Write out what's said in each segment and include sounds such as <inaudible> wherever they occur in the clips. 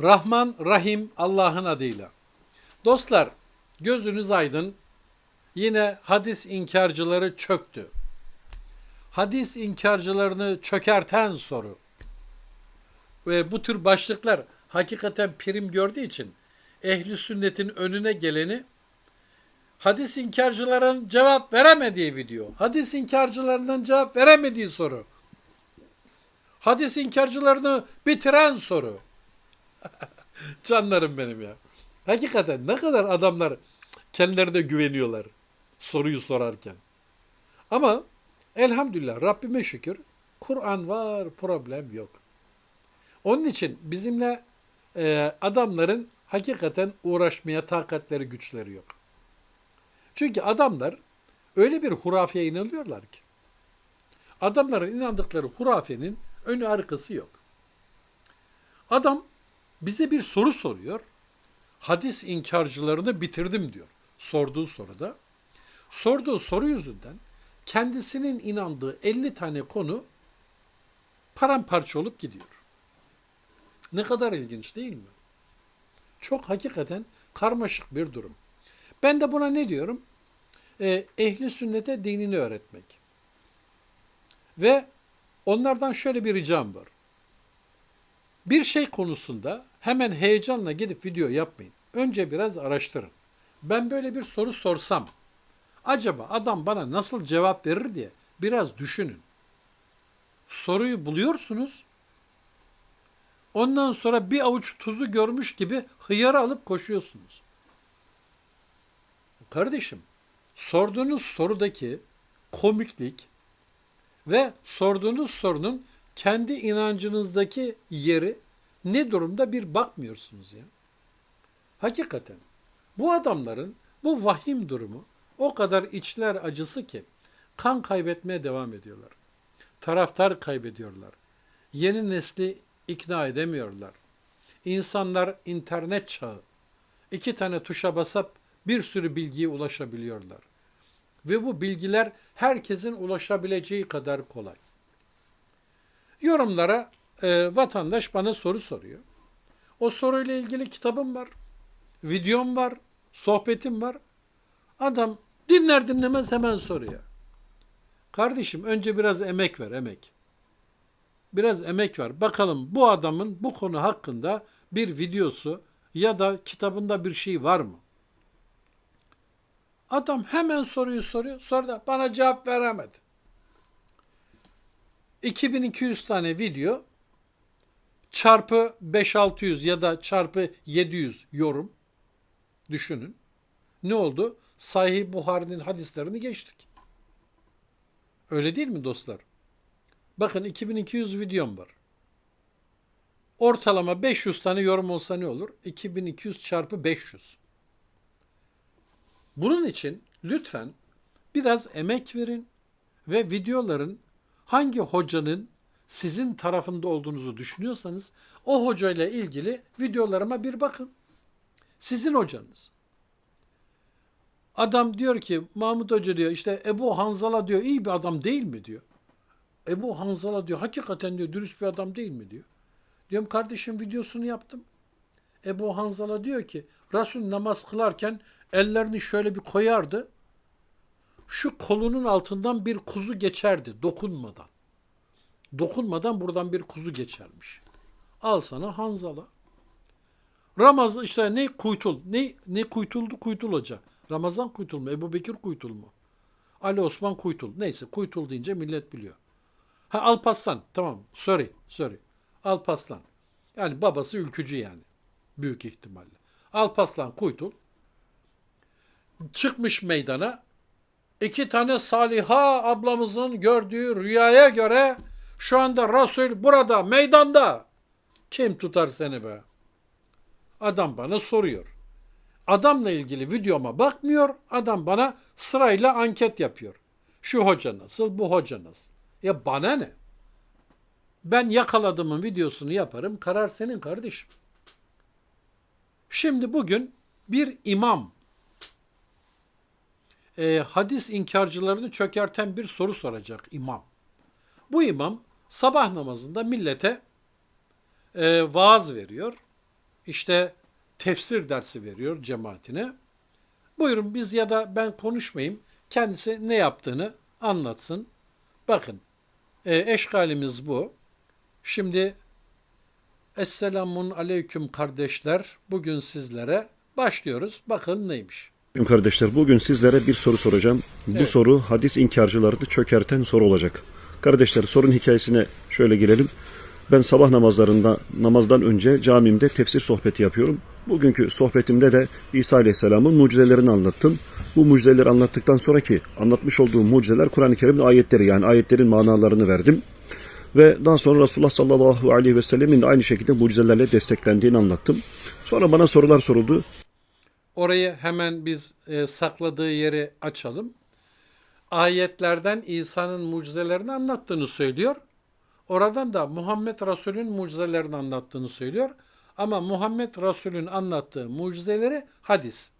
Rahman, Rahim Allah'ın adıyla. Dostlar, gözünüz aydın. Yine hadis inkarcıları çöktü. Hadis inkarcılarını çökerten soru. Ve bu tür başlıklar hakikaten prim gördüğü için ehli sünnetin önüne geleni hadis inkarcıların cevap veremediği video. Hadis inkarcılarının cevap veremediği soru. Hadis inkarcılarını bitiren soru. <laughs> Canlarım benim ya. Hakikaten ne kadar adamlar kendilerine güveniyorlar soruyu sorarken. Ama elhamdülillah Rabbime şükür Kur'an var problem yok. Onun için bizimle e, adamların hakikaten uğraşmaya takatleri güçleri yok. Çünkü adamlar öyle bir hurafeye inanıyorlar ki. Adamların inandıkları hurafenin önü arkası yok. Adam bize bir soru soruyor. Hadis inkarcılarını bitirdim diyor. Sorduğu soruda. Sorduğu soru yüzünden kendisinin inandığı 50 tane konu paramparça olup gidiyor. Ne kadar ilginç değil mi? Çok hakikaten karmaşık bir durum. Ben de buna ne diyorum? Ee, ehli sünnete dinini öğretmek. Ve onlardan şöyle bir ricam var. Bir şey konusunda hemen heyecanla gidip video yapmayın. Önce biraz araştırın. Ben böyle bir soru sorsam, acaba adam bana nasıl cevap verir diye biraz düşünün. Soruyu buluyorsunuz. Ondan sonra bir avuç tuzu görmüş gibi hıyarı alıp koşuyorsunuz. Kardeşim, sorduğunuz sorudaki komiklik ve sorduğunuz sorunun kendi inancınızdaki yeri ne durumda bir bakmıyorsunuz ya. Hakikaten bu adamların bu vahim durumu o kadar içler acısı ki kan kaybetmeye devam ediyorlar. Taraftar kaybediyorlar. Yeni nesli ikna edemiyorlar. İnsanlar internet çağı. İki tane tuşa basıp bir sürü bilgiye ulaşabiliyorlar. Ve bu bilgiler herkesin ulaşabileceği kadar kolay. Yorumlara e, vatandaş bana soru soruyor. O soruyla ilgili kitabım var, videom var, sohbetim var. Adam dinler dinlemez hemen soruyor. Kardeşim önce biraz emek ver, emek. Biraz emek ver. Bakalım bu adamın bu konu hakkında bir videosu ya da kitabında bir şey var mı? Adam hemen soruyu soruyor. Sonra da bana cevap veremedi. 2200 tane video çarpı 5600 ya da çarpı 700 yorum düşünün. Ne oldu? Sahih Buhari'nin hadislerini geçtik. Öyle değil mi dostlar? Bakın 2200 videom var. Ortalama 500 tane yorum olsa ne olur? 2200 çarpı 500. Bunun için lütfen biraz emek verin ve videoların hangi hocanın sizin tarafında olduğunuzu düşünüyorsanız o hocayla ilgili videolarıma bir bakın. Sizin hocanız. Adam diyor ki Mahmut Hoca diyor işte Ebu Hanzala diyor iyi bir adam değil mi diyor. Ebu Hanzala diyor hakikaten diyor dürüst bir adam değil mi diyor. Diyorum kardeşim videosunu yaptım. Ebu Hanzala diyor ki Resul namaz kılarken ellerini şöyle bir koyardı. Şu kolunun altından bir kuzu geçerdi dokunmadan. Dokunmadan buradan bir kuzu geçermiş. Al sana Hanzala. Ramazan işte ne kuytul, ne ne kuytuldu kuytul hoca. Ramazan kuytul mu, Ebu Bekir kuytul mu? Ali Osman kuytul. Neyse kuytul deyince millet biliyor. Ha Alpaslan tamam sorry sorry. Alpaslan. Yani babası ülkücü yani. Büyük ihtimalle. Alpaslan kuytul. Çıkmış meydana. İki tane Saliha ablamızın gördüğü rüyaya göre şu anda Resul burada meydanda. Kim tutar seni be? Adam bana soruyor. Adamla ilgili videoma bakmıyor. Adam bana sırayla anket yapıyor. Şu hoca nasıl, bu hoca nasıl? Ya bana ne? Ben yakaladığımın videosunu yaparım. Karar senin kardeşim. Şimdi bugün bir imam e, hadis inkarcılarını çökerten bir soru soracak imam. Bu imam sabah namazında millete e, vaaz veriyor. işte tefsir dersi veriyor cemaatine. Buyurun biz ya da ben konuşmayayım. Kendisi ne yaptığını anlatsın. Bakın e, eşgalimiz bu. Şimdi Esselamun Aleyküm kardeşler. Bugün sizlere başlıyoruz. Bakın neymiş. Kardeşler bugün sizlere bir soru soracağım. Bu Evet. soru hadis inkarcılarını çökerten soru olacak. Kardeşler sorun hikayesine şöyle girelim. Ben sabah namazlarında namazdan önce camimde tefsir sohbeti yapıyorum. Bugünkü sohbetimde de İsa Aleyhisselam'ın mucizelerini anlattım. Bu mucizeleri anlattıktan sonraki anlatmış olduğum mucizeler Kur'an-ı Kerim'in ayetleri yani ayetlerin manalarını verdim. Ve daha sonra Resulullah sallallahu aleyhi ve sellemin de aynı şekilde mucizelerle desteklendiğini anlattım. Sonra bana sorular soruldu. Orayı hemen biz e, sakladığı yeri açalım. Ayetlerden İsa'nın mucizelerini anlattığını söylüyor. Oradan da Muhammed Resul'ün mucizelerini anlattığını söylüyor. Ama Muhammed Resul'ün anlattığı mucizeleri hadis.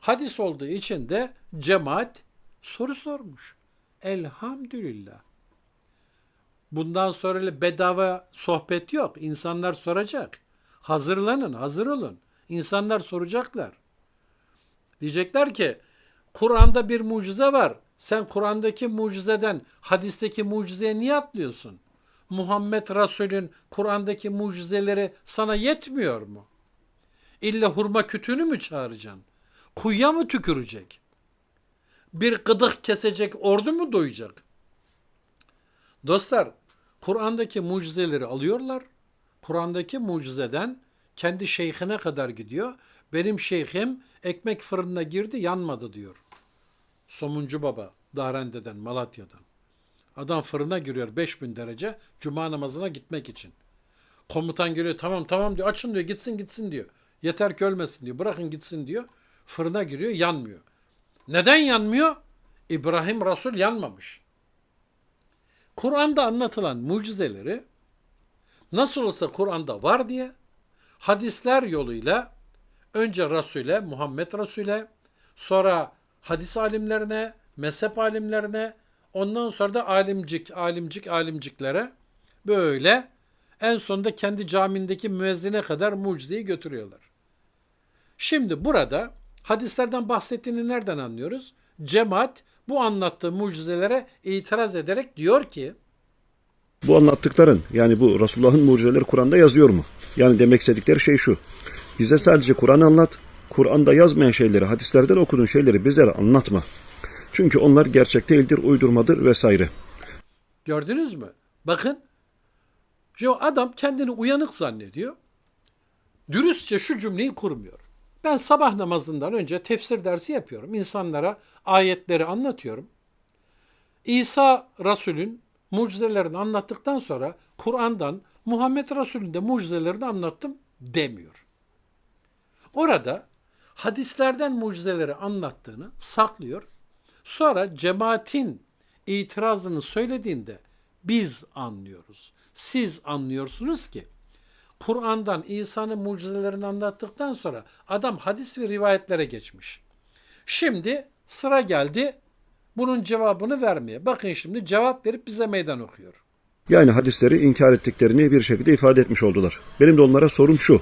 Hadis olduğu için de cemaat soru sormuş. Elhamdülillah. Bundan sonra bedava sohbet yok. İnsanlar soracak. Hazırlanın, hazır olun. İnsanlar soracaklar. Diyecekler ki Kur'an'da bir mucize var. Sen Kur'an'daki mucizeden hadisteki mucizeye niye atlıyorsun? Muhammed Resul'ün Kur'an'daki mucizeleri sana yetmiyor mu? İlla hurma kütüğünü mü çağıracaksın? Kuyuya mı tükürecek? Bir gıdık kesecek ordu mu doyacak? Dostlar, Kur'an'daki mucizeleri alıyorlar. Kur'an'daki mucizeden kendi şeyhine kadar gidiyor. Benim şeyhim ekmek fırınına girdi yanmadı diyor. Somuncu Baba Darende'den, Malatya'dan. Adam fırına giriyor 5000 derece cuma namazına gitmek için. Komutan geliyor tamam tamam diyor açın diyor gitsin gitsin diyor. Yeter ki ölmesin diyor bırakın gitsin diyor. Fırına giriyor yanmıyor. Neden yanmıyor? İbrahim Resul yanmamış. Kur'an'da anlatılan mucizeleri nasıl olsa Kur'an'da var diye hadisler yoluyla önce Resul'e, Muhammed Resul'e, sonra hadis alimlerine, mezhep alimlerine, ondan sonra da alimcik, alimcik, alimciklere böyle en sonunda kendi camindeki müezzine kadar mucizeyi götürüyorlar. Şimdi burada hadislerden bahsettiğini nereden anlıyoruz? Cemaat bu anlattığı mucizelere itiraz ederek diyor ki Bu anlattıkların yani bu Resulullah'ın mucizeleri Kur'an'da yazıyor mu? Yani demek istedikleri şey şu. Bize sadece Kur'an anlat. Kur'an'da yazmayan şeyleri, hadislerden okuduğun şeyleri bizlere anlatma. Çünkü onlar gerçek değildir, uydurmadır vesaire. Gördünüz mü? Bakın. Şimdi adam kendini uyanık zannediyor. Dürüstçe şu cümleyi kurmuyor. Ben sabah namazından önce tefsir dersi yapıyorum. İnsanlara ayetleri anlatıyorum. İsa Resul'ün mucizelerini anlattıktan sonra Kur'an'dan Muhammed Resul'ün de mucizelerini anlattım demiyor. Orada hadislerden mucizeleri anlattığını saklıyor. Sonra cemaatin itirazını söylediğinde biz anlıyoruz. Siz anlıyorsunuz ki Kur'an'dan İsa'nın mucizelerini anlattıktan sonra adam hadis ve rivayetlere geçmiş. Şimdi sıra geldi bunun cevabını vermeye. Bakın şimdi cevap verip bize meydan okuyor. Yani hadisleri inkar ettiklerini bir şekilde ifade etmiş oldular. Benim de onlara sorum şu.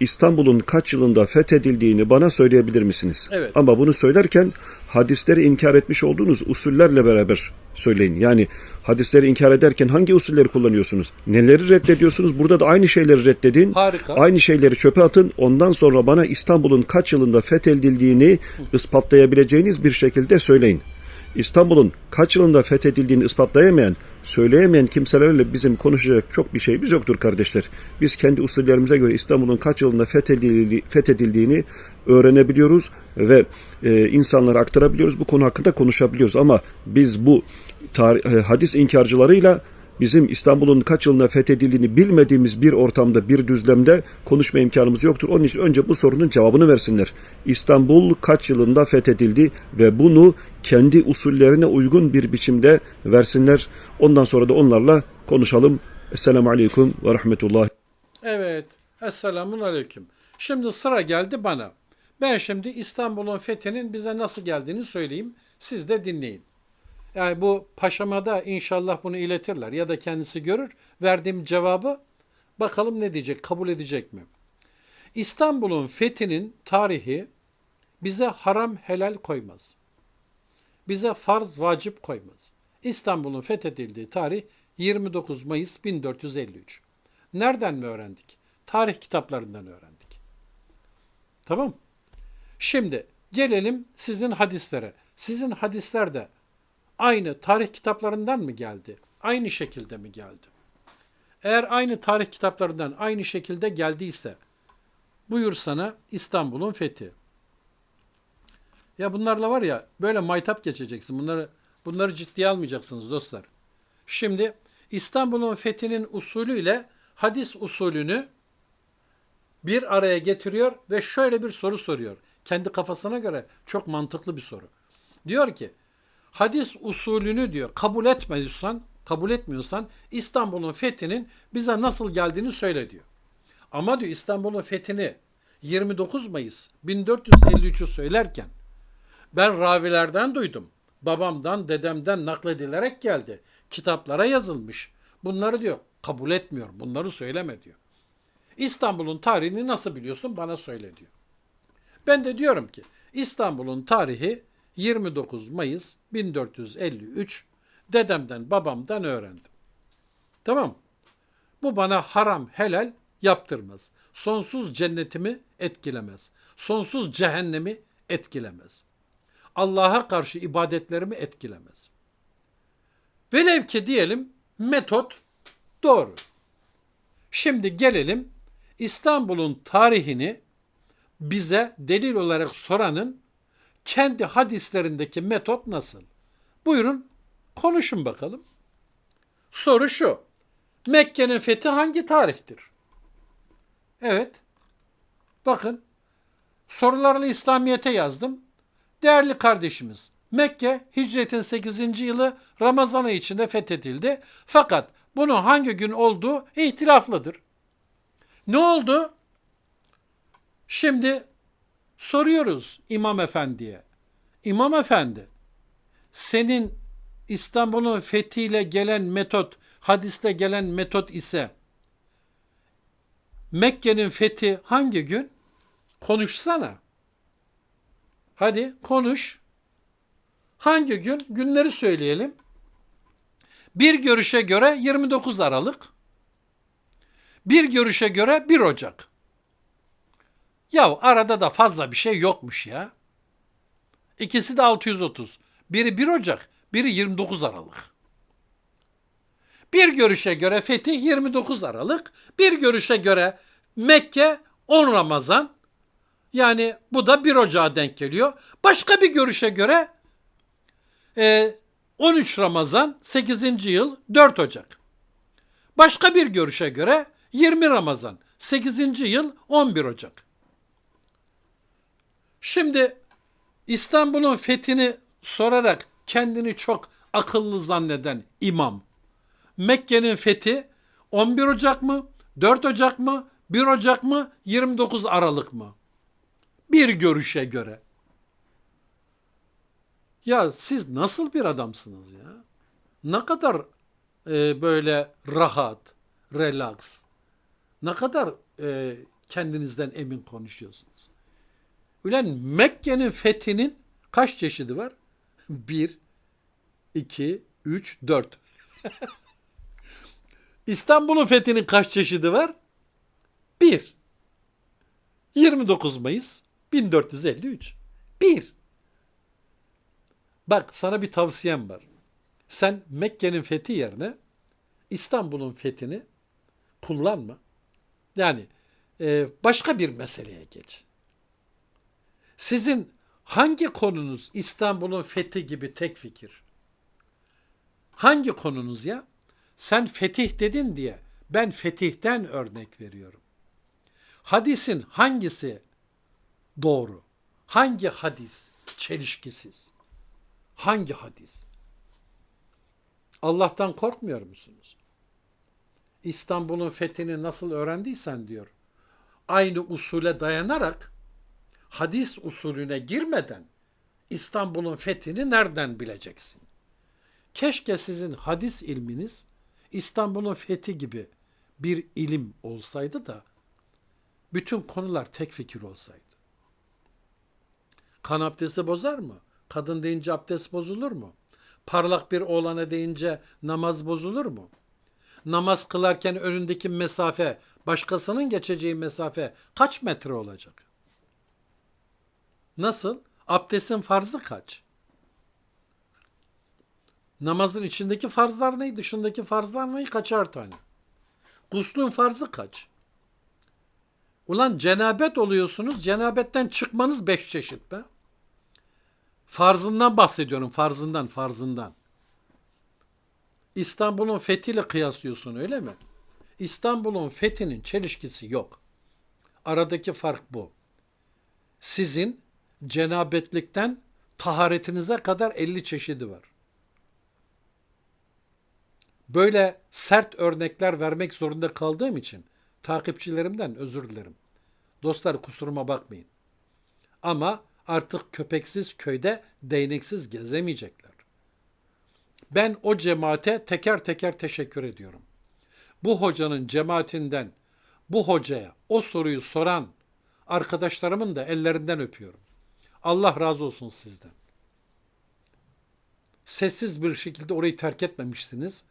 İstanbul'un kaç yılında fethedildiğini bana söyleyebilir misiniz? Evet. Ama bunu söylerken hadisleri inkar etmiş olduğunuz usullerle beraber söyleyin. Yani hadisleri inkar ederken hangi usulleri kullanıyorsunuz? Neleri reddediyorsunuz? Burada da aynı şeyleri reddedin. Harika. Aynı şeyleri çöpe atın. Ondan sonra bana İstanbul'un kaç yılında fethedildiğini ispatlayabileceğiniz bir şekilde söyleyin. İstanbul'un kaç yılında fethedildiğini ispatlayamayan, söyleyemeyen kimselerle bizim konuşacak çok bir şeyimiz yoktur kardeşler. Biz kendi usullerimize göre İstanbul'un kaç yılında fethedildi- fethedildiğini öğrenebiliyoruz ve e, insanlara aktarabiliyoruz. Bu konu hakkında konuşabiliyoruz ama biz bu tarih, e, hadis inkarcılarıyla bizim İstanbul'un kaç yılında fethedildiğini bilmediğimiz bir ortamda, bir düzlemde konuşma imkanımız yoktur. Onun için önce bu sorunun cevabını versinler. İstanbul kaç yılında fethedildi ve bunu kendi usullerine uygun bir biçimde versinler. Ondan sonra da onlarla konuşalım. Esselamu Aleyküm ve Rahmetullah. Evet. Esselamun Aleyküm. Şimdi sıra geldi bana. Ben şimdi İstanbul'un fethinin bize nasıl geldiğini söyleyeyim. Siz de dinleyin. Yani bu paşama da inşallah bunu iletirler ya da kendisi görür. Verdiğim cevabı bakalım ne diyecek, kabul edecek mi? İstanbul'un fethinin tarihi bize haram helal koymaz. Bize farz vacip koymaz. İstanbul'un fethedildiği tarih 29 Mayıs 1453. Nereden mi öğrendik? Tarih kitaplarından öğrendik. Tamam. Şimdi gelelim sizin hadislere. Sizin hadisler de aynı tarih kitaplarından mı geldi? Aynı şekilde mi geldi? Eğer aynı tarih kitaplarından aynı şekilde geldiyse buyur sana İstanbul'un fethi. Ya bunlarla var ya böyle maytap geçeceksin. Bunları bunları ciddiye almayacaksınız dostlar. Şimdi İstanbul'un fethinin usulüyle hadis usulünü bir araya getiriyor ve şöyle bir soru soruyor. Kendi kafasına göre çok mantıklı bir soru. Diyor ki hadis usulünü diyor kabul etmiyorsan, kabul etmiyorsan İstanbul'un fethinin bize nasıl geldiğini söyle diyor. Ama diyor İstanbul'un fethini 29 Mayıs 1453'ü söylerken ben ravilerden duydum. Babamdan, dedemden nakledilerek geldi. Kitaplara yazılmış. Bunları diyor kabul etmiyor. Bunları söyleme diyor. İstanbul'un tarihini nasıl biliyorsun bana söyle diyor. Ben de diyorum ki İstanbul'un tarihi 29 Mayıs 1453 dedemden babamdan öğrendim. Tamam. Bu bana haram helal yaptırmaz. Sonsuz cennetimi etkilemez. Sonsuz cehennemi etkilemez. Allah'a karşı ibadetlerimi etkilemez. Velev ki diyelim metot doğru. Şimdi gelelim İstanbul'un tarihini bize delil olarak soranın kendi hadislerindeki metot nasıl? Buyurun konuşun bakalım. Soru şu. Mekke'nin fethi hangi tarihtir? Evet. Bakın sorularla İslamiyet'e yazdım. Değerli kardeşimiz, Mekke hicretin 8. yılı Ramazan ayı içinde fethedildi. Fakat bunun hangi gün olduğu ihtilaflıdır. Ne oldu? Şimdi soruyoruz İmam Efendi'ye. İmam Efendi, senin İstanbul'un fethiyle gelen metot, hadisle gelen metot ise Mekke'nin fethi hangi gün? Konuşsana. Hadi konuş. Hangi gün? Günleri söyleyelim. Bir görüşe göre 29 Aralık. Bir görüşe göre 1 Ocak. Ya arada da fazla bir şey yokmuş ya. İkisi de 630. Biri 1 Ocak, biri 29 Aralık. Bir görüşe göre fetih 29 Aralık, bir görüşe göre Mekke 10 Ramazan. Yani bu da 1 Ocak'a denk geliyor. Başka bir görüşe göre e, 13 Ramazan 8. yıl 4 Ocak. Başka bir görüşe göre 20 Ramazan 8. yıl 11 Ocak. Şimdi İstanbul'un fethini sorarak kendini çok akıllı zanneden imam Mekke'nin fethi 11 Ocak mı, 4 Ocak mı, 1 Ocak mı, 29 Aralık mı? Bir görüşe göre. Ya siz nasıl bir adamsınız ya? Ne kadar e, böyle rahat, relax, ne kadar e, kendinizden emin konuşuyorsunuz. Ulan Mekke'nin fethinin kaç çeşidi var? Bir, iki, üç, dört. <laughs> İstanbul'un fethinin kaç çeşidi var? 1. 29 Mayıs 1453. 1. Bak sana bir tavsiyem var. Sen Mekke'nin fethi yerine İstanbul'un fethini kullanma. Yani e, başka bir meseleye geç. Sizin hangi konunuz İstanbul'un fethi gibi tek fikir? Hangi konunuz ya? Sen fetih dedin diye ben fetihten örnek veriyorum. Hadisin hangisi doğru? Hangi hadis çelişkisiz? Hangi hadis? Allah'tan korkmuyor musunuz? İstanbul'un fethini nasıl öğrendiysen diyor. Aynı usule dayanarak hadis usulüne girmeden İstanbul'un fethini nereden bileceksin? Keşke sizin hadis ilminiz İstanbul'un fethi gibi bir ilim olsaydı da bütün konular tek fikir olsaydı. Kan abdesti bozar mı? Kadın deyince abdest bozulur mu? Parlak bir oğlana deyince namaz bozulur mu? Namaz kılarken önündeki mesafe, başkasının geçeceği mesafe kaç metre olacak? Nasıl? Abdestin farzı kaç? Namazın içindeki farzlar ne? Dışındaki farzlar ne? Kaçar tane? Guslün farzı kaç? Ulan cenabet oluyorsunuz. Cenabetten çıkmanız beş çeşit be. Farzından bahsediyorum. Farzından, farzından. İstanbul'un fethiyle kıyaslıyorsun öyle mi? İstanbul'un fethinin çelişkisi yok. Aradaki fark bu. Sizin cenabetlikten taharetinize kadar 50 çeşidi var. Böyle sert örnekler vermek zorunda kaldığım için takipçilerimden özür dilerim. Dostlar kusuruma bakmayın. Ama artık köpeksiz köyde değneksiz gezemeyecekler. Ben o cemaate teker teker teşekkür ediyorum. Bu hocanın cemaatinden bu hocaya o soruyu soran arkadaşlarımın da ellerinden öpüyorum. Allah razı olsun sizden. Sessiz bir şekilde orayı terk etmemişsiniz.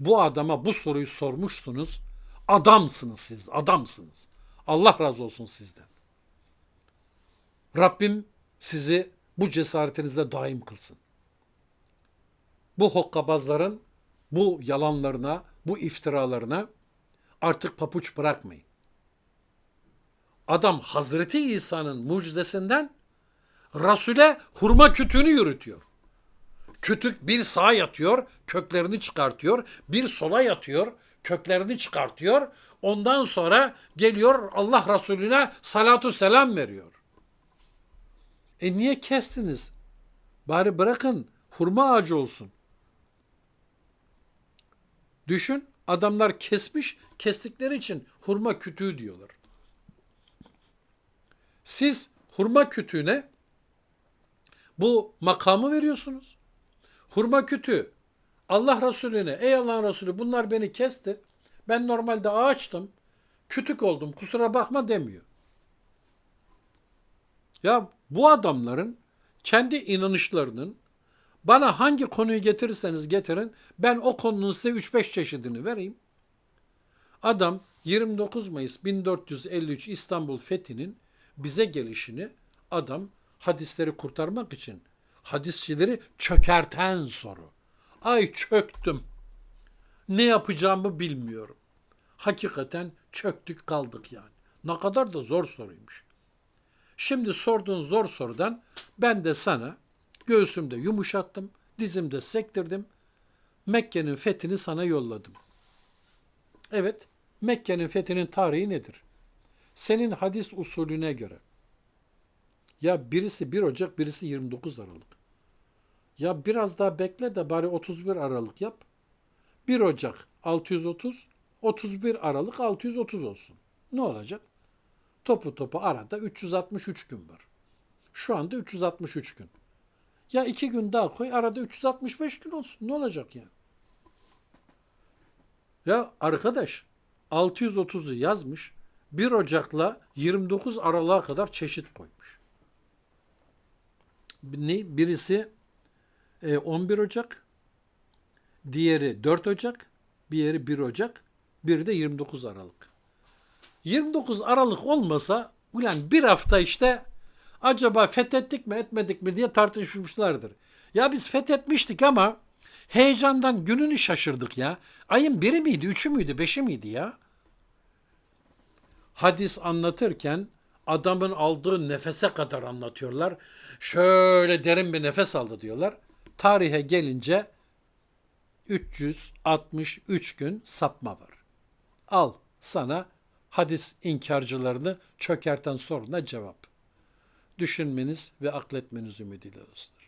Bu adama bu soruyu sormuşsunuz. Adamsınız siz, adamsınız. Allah razı olsun sizden. Rabbim sizi bu cesaretinizde daim kılsın. Bu hokkabazların bu yalanlarına, bu iftiralarına artık papuç bırakmayın. Adam Hazreti İsa'nın mucizesinden Rasule hurma kütüğünü yürütüyor. Kütük bir sağa yatıyor, köklerini çıkartıyor. Bir sola yatıyor, köklerini çıkartıyor. Ondan sonra geliyor Allah Resulüne salatu selam veriyor. E niye kestiniz? Bari bırakın hurma ağacı olsun. Düşün adamlar kesmiş, kestikleri için hurma kütüğü diyorlar. Siz hurma kütüğüne bu makamı veriyorsunuz. Hurma kütüğü Allah Resulüne ey Allah'ın Resulü bunlar beni kesti. Ben normalde ağaçtım. Kütük oldum kusura bakma demiyor. Ya bu adamların kendi inanışlarının bana hangi konuyu getirirseniz getirin ben o konunun size 3-5 çeşidini vereyim. Adam 29 Mayıs 1453 İstanbul fethinin bize gelişini adam hadisleri kurtarmak için hadisçileri çökerten soru. Ay çöktüm. Ne yapacağımı bilmiyorum. Hakikaten çöktük kaldık yani. Ne kadar da zor soruymuş. Şimdi sorduğun zor sorudan ben de sana göğsümde yumuşattım, dizimde sektirdim. Mekke'nin fethini sana yolladım. Evet, Mekke'nin fethinin tarihi nedir? Senin hadis usulüne göre. Ya birisi 1 Ocak, birisi 29 Aralık. Ya biraz daha bekle de bari 31 Aralık yap. 1 Ocak 630, 31 Aralık 630 olsun. Ne olacak? Topu topu arada 363 gün var. Şu anda 363 gün. Ya iki gün daha koy arada 365 gün olsun. Ne olacak ya? Ya arkadaş 630'u yazmış. 1 Ocak'la 29 Aralık'a kadar çeşit koymuş. Ne? Birisi e, 11 Ocak, diğeri 4 Ocak, diğeri 1 Ocak, biri de 29 Aralık. 29 Aralık olmasa ulan bir hafta işte acaba fethettik mi etmedik mi diye tartışmışlardır. Ya biz fethetmiştik ama heyecandan gününü şaşırdık ya. Ayın biri miydi, üçü müydü, beşi miydi ya? Hadis anlatırken adamın aldığı nefese kadar anlatıyorlar. Şöyle derin bir nefes aldı diyorlar. Tarihe gelince 363 gün sapma var. Al sana hadis inkarcılarını çökerten soruna cevap. Düşünmeniz ve akletmeniz ümidiyle dostlar.